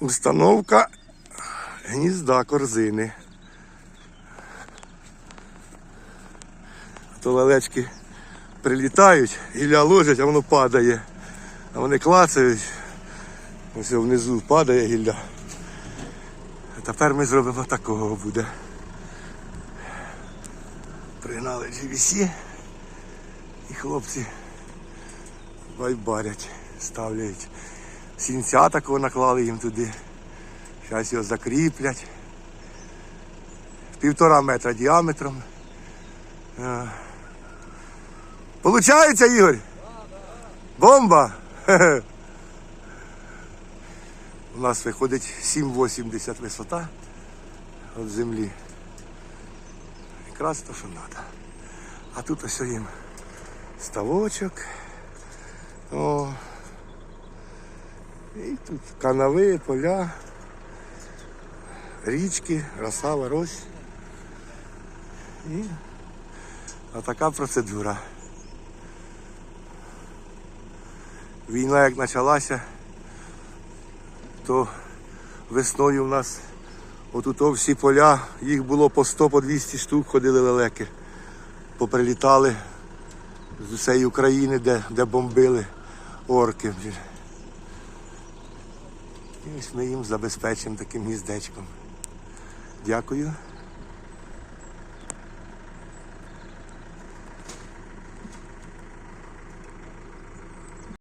Установка гнізда корзини. То лелечки прилітають, гілля ложать, а воно падає. А вони клацають. Ось внизу падає гілля. А тепер ми зробимо такого буде. Пригнали GVC і хлопці байбарять, ставляють. Сінця такого наклали їм туди. Зараз його закріплять. Півтора метра діаметром. Е. Получається, Ігор? Бомба! У нас виходить 7,80 висота від землі. Якраз то, що треба. А тут ось їм ставочок. О. Тут канави, поля, річки, роса, ворось. І така процедура. Війна як почалася, то весною в нас отут всі поля, їх було по 100 по 200 штук, ходили лелеки. Поприлітали з усієї України, де, де бомбили орки. І ось ми їм забезпечимо таким гніздечком. Дякую.